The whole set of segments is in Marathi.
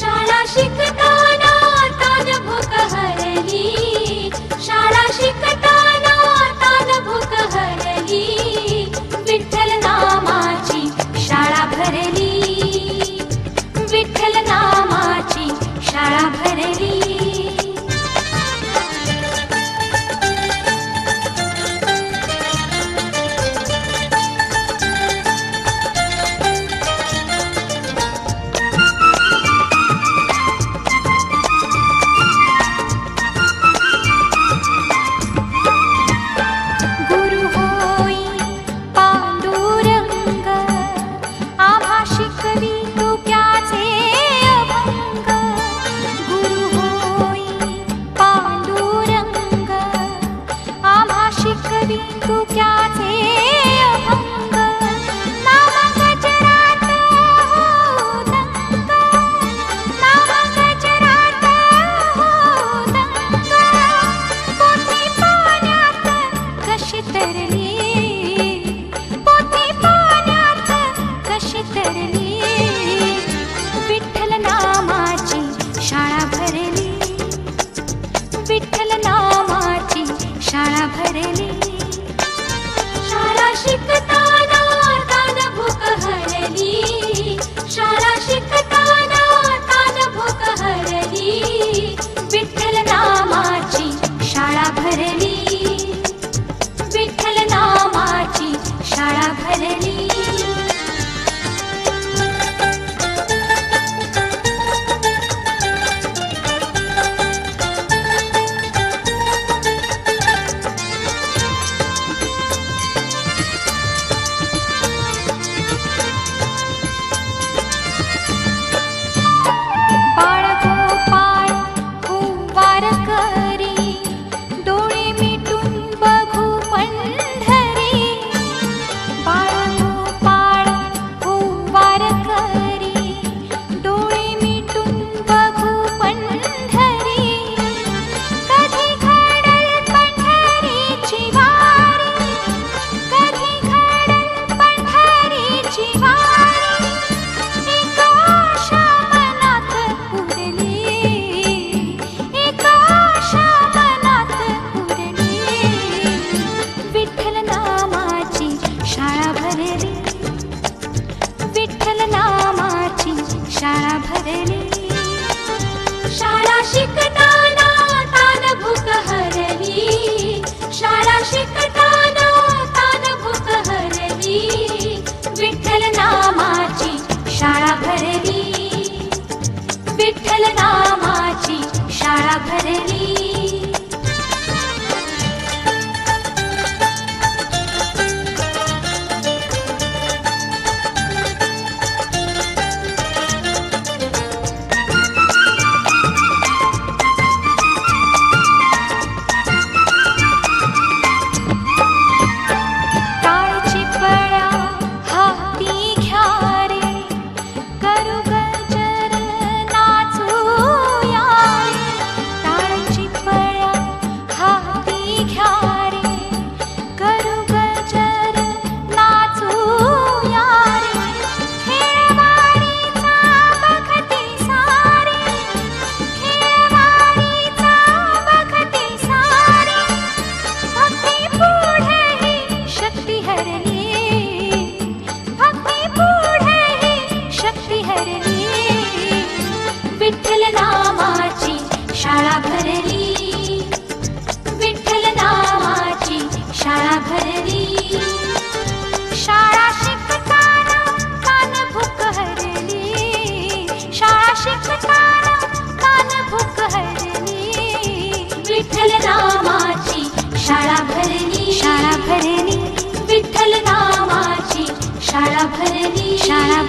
সারা শিখা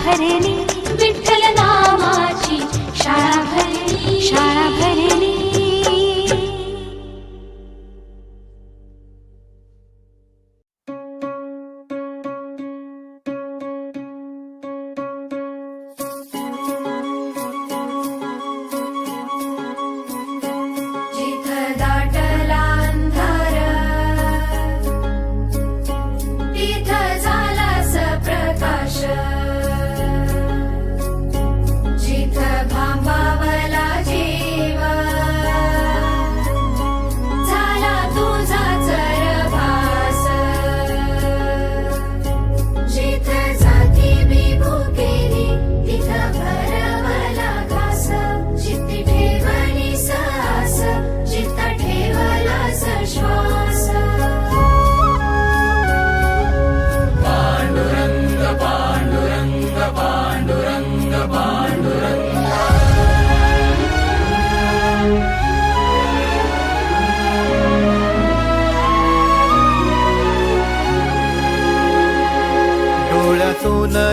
हरनी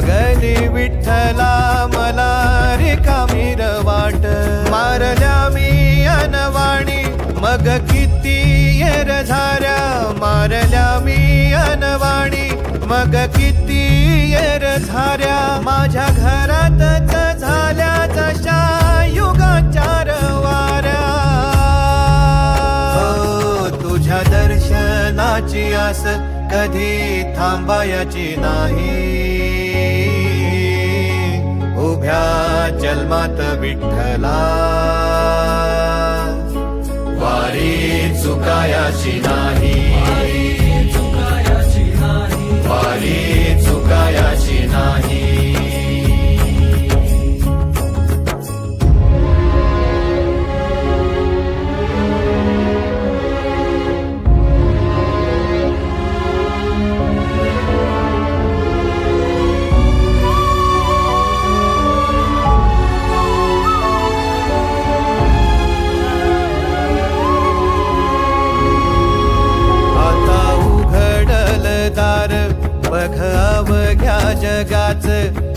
छळू विठ्ठला मला रिकामीर वाट. मारल्या मी अनवाणी मग किती येर झाऱ्या. मारल्या मी अनवाणी मग किती येर झाऱ्या. माझ्या घरातच झाल्या जशा युगाचार वाऱ्या हो, तुझ्या दर्शनाची आस कधी थांबायची नाही. उभ्या जन्मात विठ्ठला. वारी चुकायाची नाही. वारी चुकायाची नाही.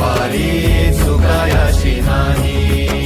वारी सुखायाशी नाही.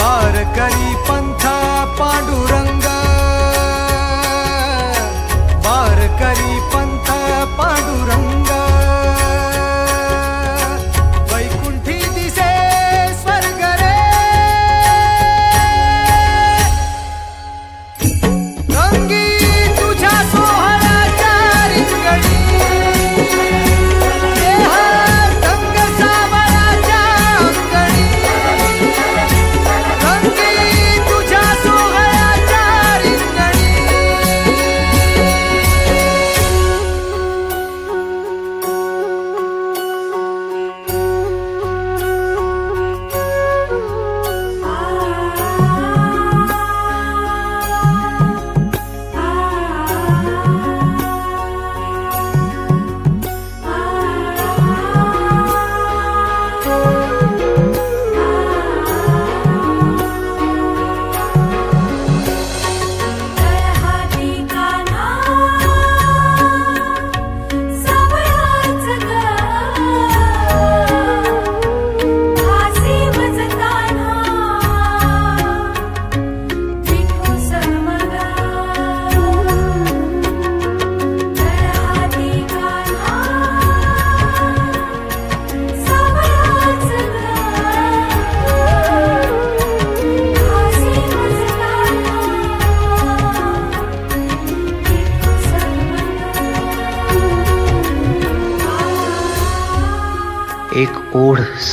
वार करी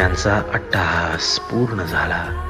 त्यांचा अट्टहास पूर्ण झाला.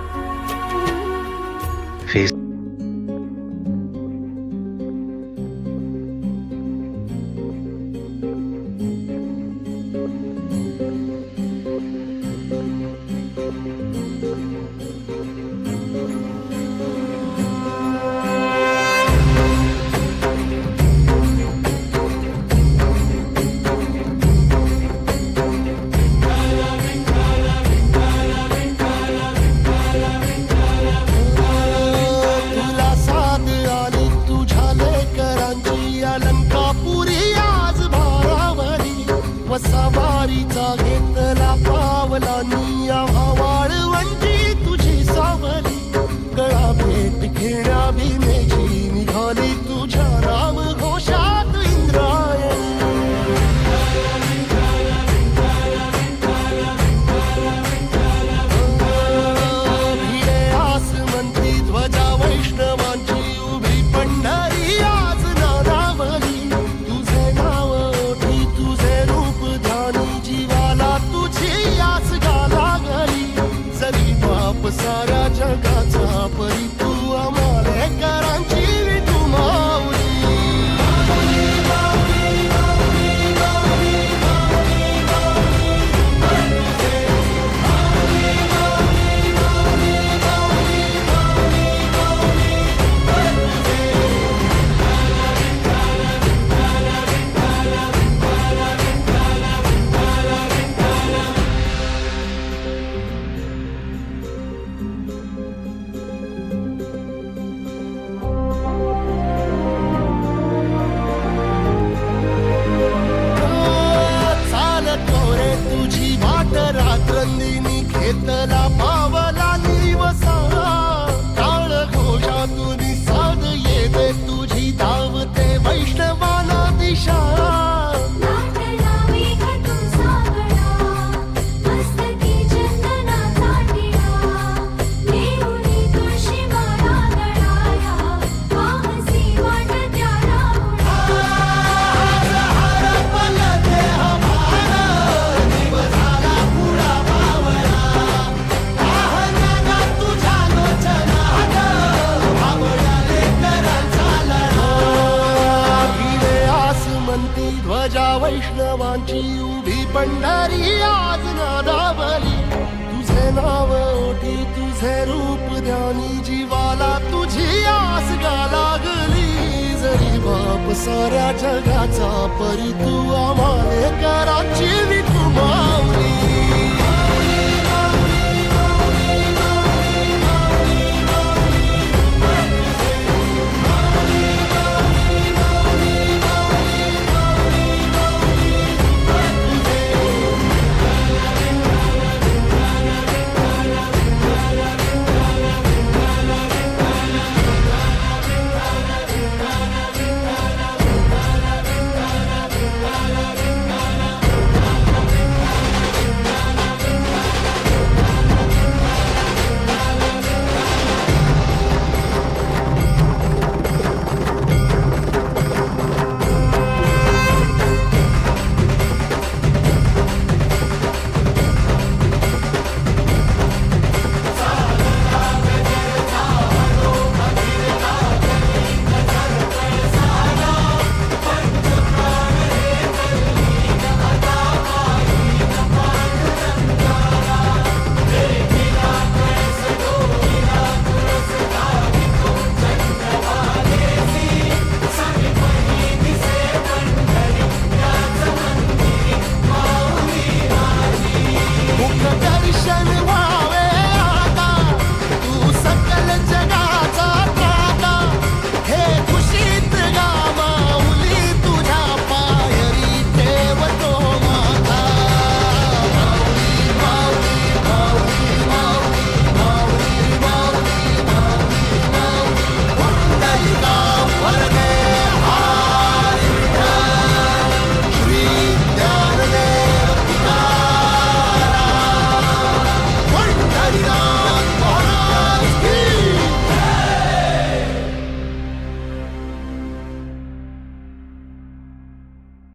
साऱ्या जगाचा परी तू आम्हाला कराची विकुमा